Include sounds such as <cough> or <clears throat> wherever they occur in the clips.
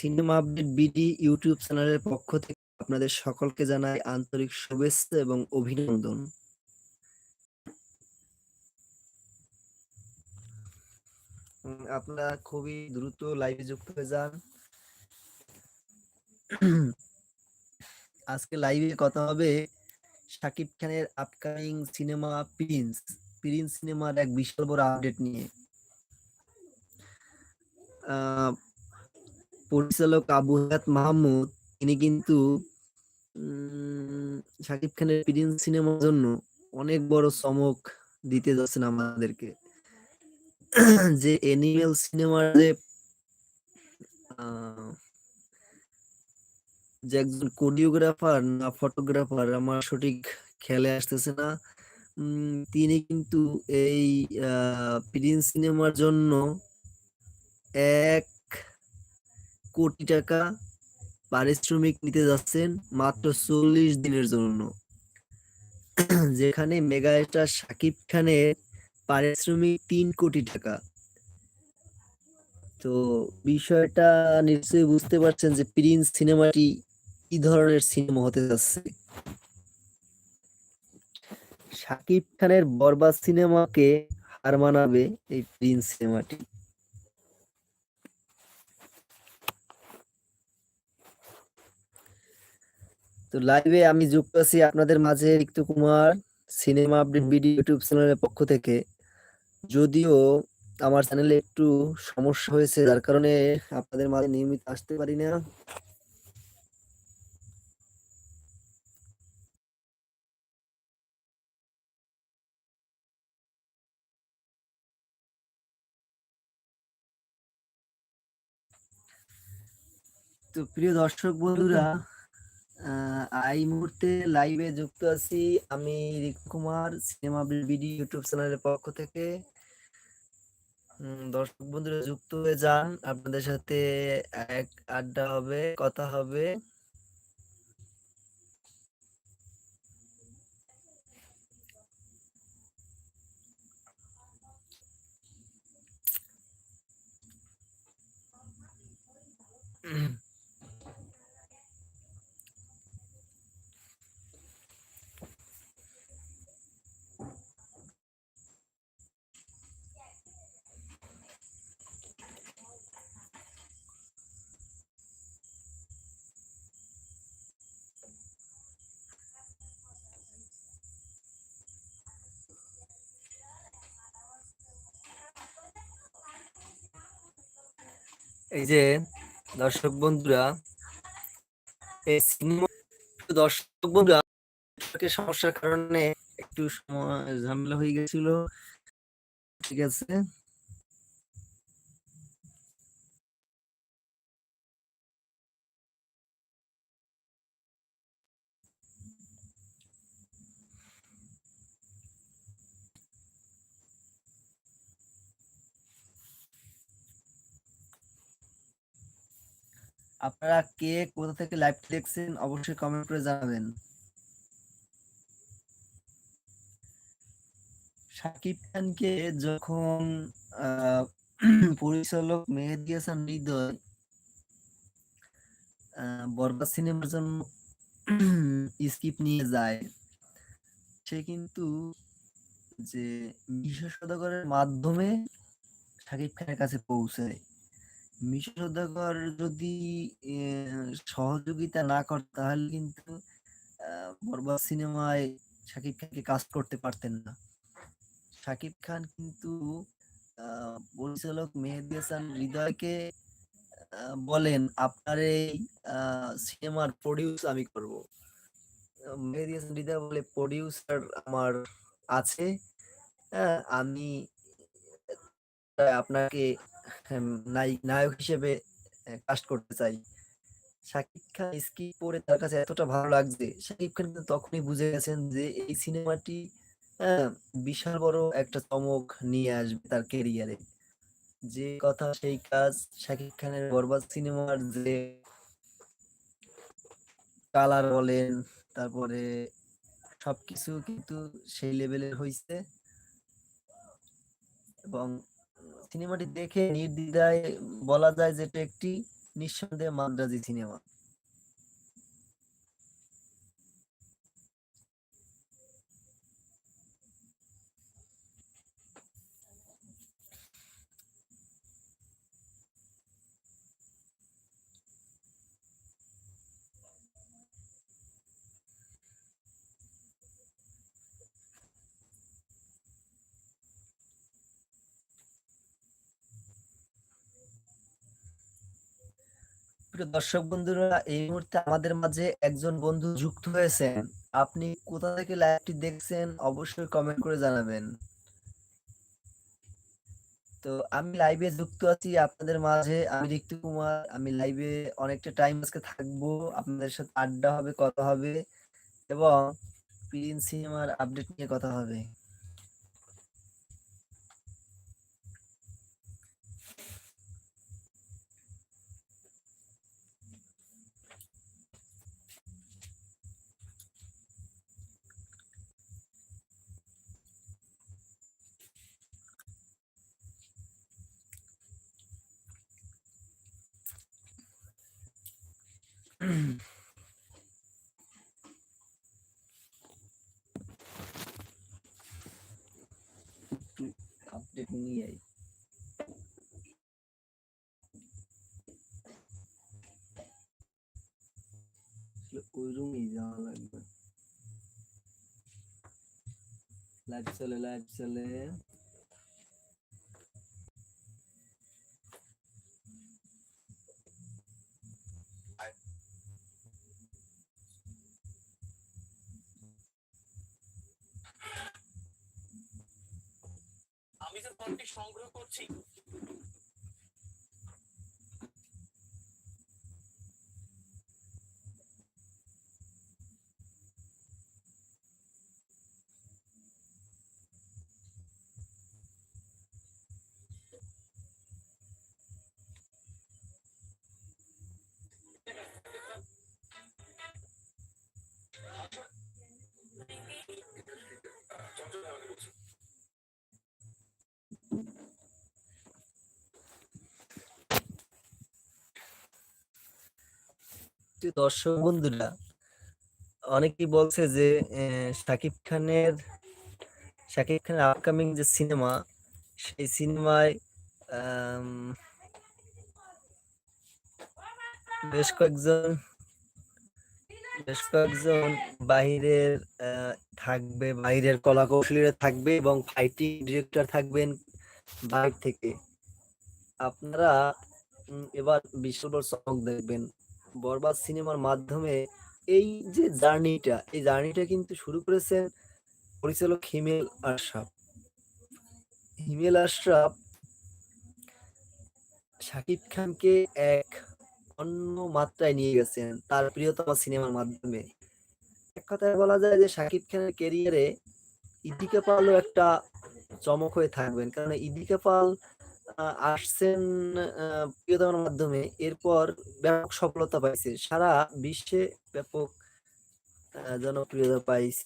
Cinema update BD YouTube চ্যানেলের পক্ষ থেকে আপনাদের সকলকে জানাই আন্তরিক শুভেচ্ছা এবং অভিনন্দন। আপনারা খুবই দ্রুত লাইভে যুক্ত হয়ে যান। আজকে লাইভে কথা হবে শাকিব খানের আপকামিং সিনেমা প্রিন্স প্রিন্স সিনেমার এক বিশাল বড় আপডেট নিয়ে। আহ, পরিচালক আবু হায়াত মাহমুদ, তিনি কিন্তু শাকিব খানের প্রিন্স সিনেমার জন্য অনেক বড় চমক দিতে যাচ্ছেন আমাদেরকে। যে এনিমেল সিনেমার যে যে একজন কোরিওগ্রাফার না ফটোগ্রাফার আমার সঠিক খেয়ালে আসতেছে না। তিনি কিন্তু এই প্রিন্স সিনেমার জন্য এক কোটি টাকা পারিশ্রমিক নিতে যাচ্ছেন মাত্র চল্লিশ দিনের জন্য। যেখানে মেগা স্টার শাকিব খানের পারিশ্রমিক তিন কোটি টাকা। তো বিষয়টা নিশ্চয়ই বুঝতে পারছেন যে প্রিন্স সিনেমাটি কি ধরনের সিনেমা হতে যাচ্ছে। শাকিব খানের বরবাদ সিনেমাকে হার মানাবে এই প্রিন্স সিনেমাটি। তো লাইভে আমি যুক্ত আছি আপনাদের মাঝে Rikta Kumar cinema update BD YouTube চ্যানেলের পক্ষ থেকে। যদিও আমার চ্যানেলে একটু সমস্যা হয়েছে যার কারণে আপনাদের মাঝে নিয়মিত আসতে পারি না। তো প্রিয় দর্শক বন্ধুরা এই মুহূর্তে লাইভে যুক্ত আছি আমি Riku Kumar cinema BD YouTube চ্যানেলের পক্ষ থেকে। দর্শক বন্ধুরা, যুক্ত হয়ে যান। আপনাদের সাথে এক আড্ডা হবে, কথা হবে। এই যে দর্শক বন্ধুরা, এই সিনেমা দর্শক বন্ধুরা সমস্যার কারণে একটু সময় ঝামেলা হয়ে গেছিল। ঠিক আছে। আপনারা কে কোথা থেকে লাইভ দেখছেন, অবশ্যই কমেন্ট করে জানাবেন। শাকিব খানকে যখন <clears throat> পরিচালক মেহেদি হাসান হৃদয় বরবাদ সিনেমার জন্য <clears throat> স্কিপ নিয়ে যায়, সে কিন্তু যে মিশা সদাগরের মাধ্যমে শাকিব খানের কাছে পৌঁছায়। মিশা সদাগর যদি সহযোগিতা না তাহলে কিন্তু বরবাদ সিনেমায় শাকিব খানকে কাজ করতে পারতেন না। শাকিব খান কিন্তু পরিচালক মেহেদি হাসান হৃদয়কে বলেন, আপনার এই সিনেমার প্রডিউস আমি করব। মেহেদি হাসান হৃদয় বলে প্রডিউসার আমার আছে হ্যাঁ আমি, আপনাকে নায়ক হিসেবে কাস্ট করতে চাই। শাকিব খান স্কিপ পরে তার কাছে এতটা ভালো লাগছে, শাকিব খান কিন্তু তখনই বুঝে গেছেন যে এই সিনেমাটি বিশাল বড় একটা চমক নিয়ে আসবে তার কেরিয়ারে যে কথা সেই কাজ, শাকিব খানের বরবাদ সিনেমার যে কালার বলেন, তারপরে সবকিছু কিন্তু সেই লেভেলের হয়েছে এবং সিনেমাটি দেখে নির্দ্বিধায় বলা যায় যে এটা একটি নিঃসন্দেহে মাদ্রাজি সিনেমা। প্রিয় দর্শক বন্ধুরা, এই মুহূর্তে আমাদের মাঝে একজন বন্ধু যুক্ত হয়েছেন। আপনি কোথা থেকে লাইভটি দেখছেন অবশ্যই কমেন্ট করে জানাবেন। তো আমি লাইভে যুক্ত আছি, আপনাদের মাঝে আমি ঋক্তু কুমার। আমি লাইভে অনেকটা টাইম আজকে থাকব, আপনাদের সাথে আড্ডা হবে, কথা হবে এবং প্রিন্স সিনেমার আপডেট নিয়ে কথা হবে। আপডেট নিয়ে আই আসলে ওই রুমেই যাওয়া লাগবে লাইভ চলে লাইভ চলে করছি। দর্শক বন্ধুরা, অনেকেই বলছে যে শাকিব খানের শাকিব খানের আপকামিং যে সিনেমা সেই সিনেমায় বেশ কয়েকজন বেশ কয়েকজন বাহিরের থাকবে, বাহিরের কলা কৌশলীরা থাকবে এবং ফাইটিং ডিরেক্টর থাকবেন বাইরে থেকে। আপনারা এবার বিশ্ববর চমক দেখবেন। বরবাদ সিনেমার মাধ্যমে এই যে জার্নিটা, এই জার্নিটা কিন্তু শুরু করেছেন পরিচালক হিমেল আশরাফ। হিমেল আশরাফ শাকিব খানকে এক অন্য মাত্রায় নিয়ে গেছেন তার প্রিয়তম সিনেমার মাধ্যমে। এক কথায় বলা যায় যে শাকিব খানের ক্যারিয়ারে ইদিকা পালও একটা চমক হয়ে থাকবেন কারণ ইদিকা পাল আসছেন প্রিয়তমার মাধ্যমে। এরপর ব্যাপক সফলতা পাইছে সারা বিশ্বে ব্যাপক জনপ্রিয়তা পাইছে।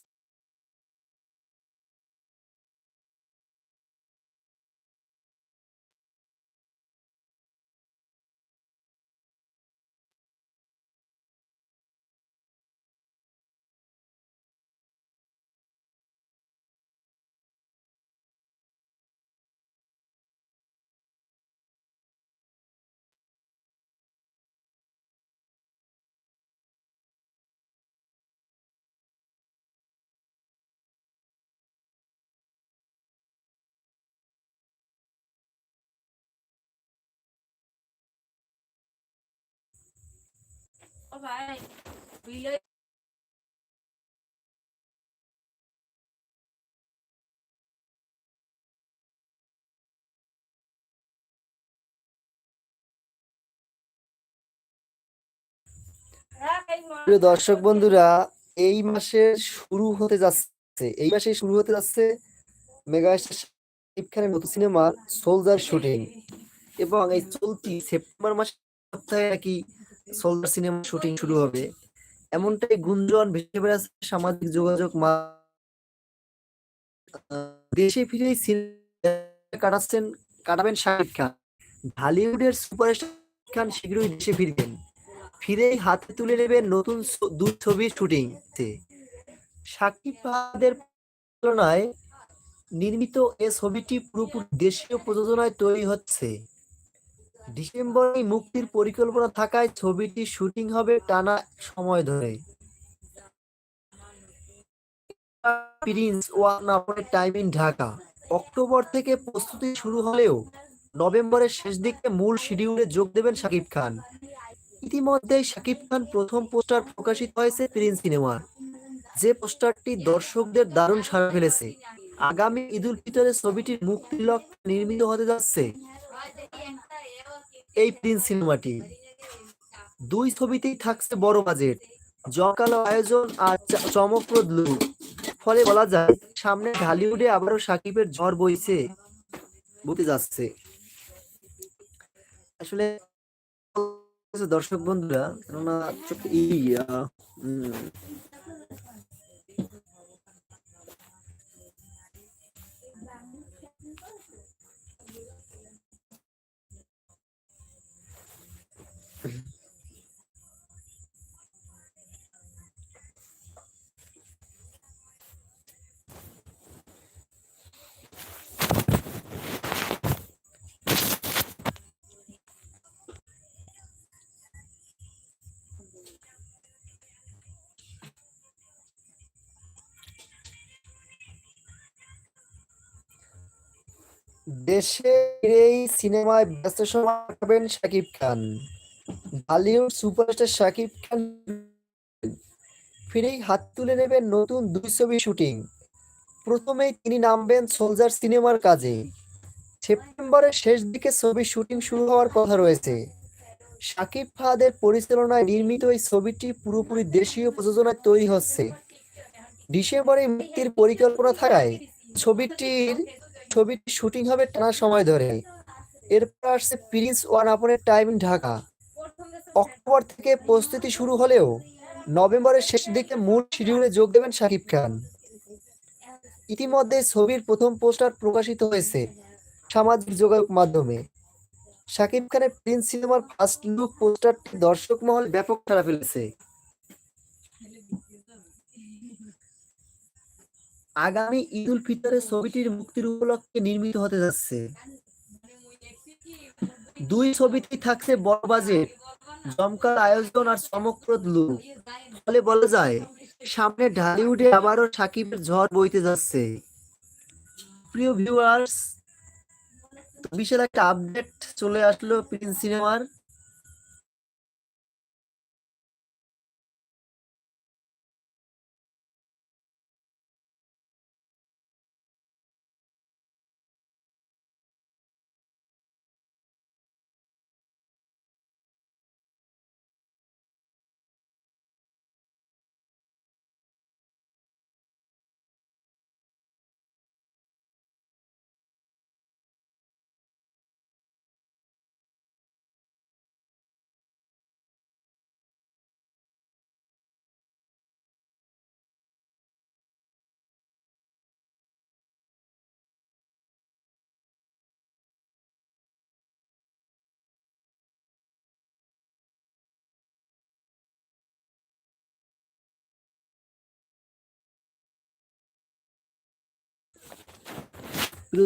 ও ভাই বিলে প্রিয় দর্শক বন্ধুরা, এই মাসে শুরু হতে যাচ্ছে, এই মাসে শুরু হতে যাচ্ছে মেগাস্টার শাকিব খানের নতুন সিনেমার সোলজার শুটিং এবং এই চলতি সেপ্টেম্বর মাসে নাকি সোলজার সিনেমা শুটিং শুরু হবে। এমনটাই গুঞ্জন ভেসে বেড়াচ্ছে সামাজিক যোগাযোগ দেশে ফিরে কাটাচ্ছেন, কাটাবেন শাকিব খান। ঢালিউডের সুপারস্টার খান শীঘ্রই দেশে ফিরবেন। ফিরেই হাতে তুলে নেবেন নতুন দুই ছবির শুটিং সাকিব ফাহাদের তুলনায় নির্মিত এ ছবিটি পুরোপুরি দেশীয় প্রযোজনায় তৈরি হচ্ছে। ডিসেম্বরে মুক্তির পরিকল্পনা থাকায় ছবিটি শুটিং হবে টানা সময় ধরে। Prince one time in Dhaka. October থেকে প্রস্তুতি শুরু হলেও নভেম্বরের শেষ দিকে মূল শিডিউলে যোগ দেবেন শাকিব খান। ইতিমধ্যেই শাকিব খান প্রথম পোস্টার প্রকাশিত হয়েছে প্রিন্স সিনেমার যে পোস্টারটি দর্শকদের দারুণ সাড়া ফেলেছে। আগামী ঈদুল ফিতরে ছবিটির মুক্তির লক্ষ্যে নির্মিত হতে যাচ্ছে এই প্রিন্স সিনেমাটি। দুই ছবিতেই থাকছে বড় বাজেট জকালো আয়োজন আর চমকপ্রদ লুক। ফলে বলা যায়, সামনে ঢালিউডে আবারও সাকিবের ঝড় বইছে, বইতে যাচ্ছে। আসলে, দর্শক বন্ধুরা, কেননা দেশে ফিরেই সিনেমায় ব্যস্ত সময় কাটাবেন শাকিব খান। বলিউড সুপারস্টার শাকিব খান ফিরেই হাত তুলে নেবেন নতুন দুই ছবি শুটিং। প্রথমেই তিনি নামবেন সোলজার সিনেমার কাজে। সেপ্টেম্বরের শেষ দিকে ছবির শুটিং শুরু হওয়ার কথা রয়েছে। শাকিব ফাহাদের পরিচালনায় নির্মিত এই ছবিটি পুরোপুরি দেশীয় প্রযোজনায় তৈরি হচ্ছে। ডিসেম্বরে মুক্তির পরিকল্পনা থাকায় ছবিটির ছবিটির শুটিং হবে টানা সময় ধরে। এরপর আসছে prince one upon a time Dhaka. October থেকে প্রস্তুতি শুরু হলেও নভেম্বরের শেষ দিকে মূল শিডিউলে যোগ দেবেন শাকিব খান। ইতিমধ্যে ছবির প্রথম পোস্টার প্রকাশিত হয়েছে সামাজিক যোগাযোগ মাধ্যমে। শাকিব খানের প্রিন্স সিনেমার ফার্স্ট লুক পোস্টারটি দর্শক মহল ব্যাপক সাড়া ফেলেছে। আগামী ঈদ উল ফিতরে ছবিটির মুক্তির উপলক্ষে নির্মিত হতে যাচ্ছে। দুই ছবিতেই থাকছে বড় বাজেট জমকার আয়োজন আর চমকপ্রদ লুক। ফলে বলা যায়, সামনে ঢালিউডে আবারও সাকিবের ঝড় বইতে যাচ্ছে। প্রিয় ভিউয়ার্স বিশাল একটা আপডেট চলে আসলো প্রিন্স সিনেমার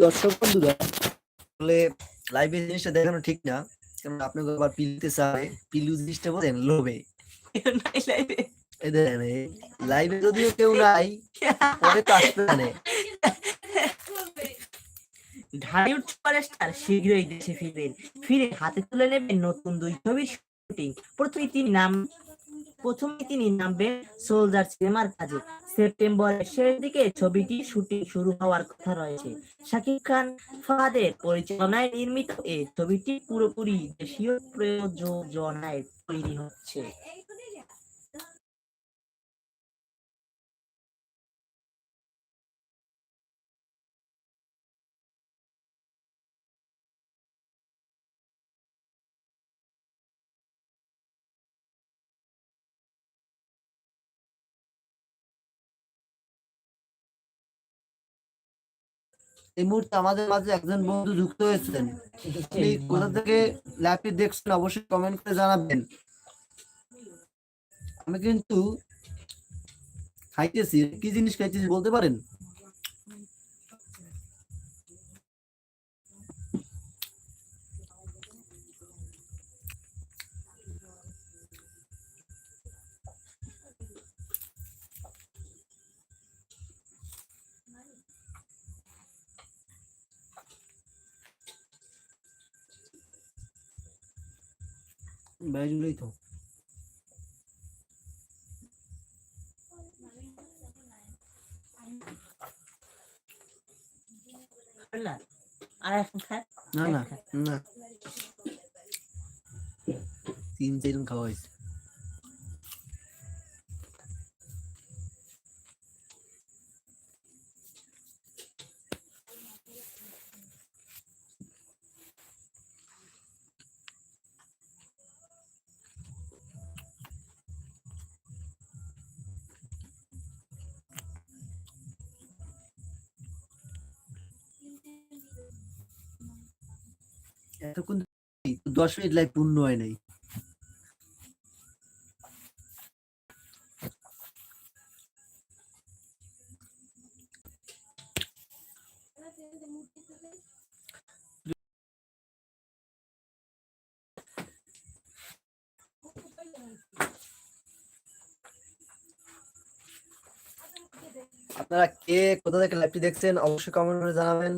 দর্শক বন্ধুরা আসলে লাইভে জিনিসটা দেখানো ঠিক না কারণ আপনাকে আবার পিলতে চায় পিলু জিনিসটা বোঝেন লোভে। লাইভে যদিও কেউ নাই পরে তো আসবে না ঢালিউড সুপারস্টার শীঘ্রই দেশে ফিরবেন। ফিরে হাতে তুলে নেবেন নতুন দুই ছবির শুটিং প্রথমে তিনি নাম প্রথমে তিনি নামবেন সোলজার সিনেমার কাজে। সেপ্টেম্বরের শেষ দিকে ছবিটি শুটিং শুরু হওয়ার কথা রয়েছে। শাকিব খান ফাদের পরিচালনায় নির্মিত এই ছবিটি পুরোপুরি দেশীয় প্রযোজনায় তৈরি হচ্ছে। এই মুহূর্তে আমাদের মাঝে একজন বন্ধু যুক্ত হয়েছেন। আপনি কোথা থেকে ল্যাপটি দেখছেন অবশ্যই কমেন্ট করে জানাবেন। আমি কিন্তু খাইতেছি। কি জিনিস খাইতেছি বলতে পারেন? বাইরে তো। না না না তিন চারজন খাওয়া হয়েছে। এতক্ষণ দশ মিনিট লাইভ পূর্ণ হয় নাই। আপনারা কে, কোথা থেকে লাইভটি দেখছেন, অবশ্যই কমেন্ট করে জানাবেন।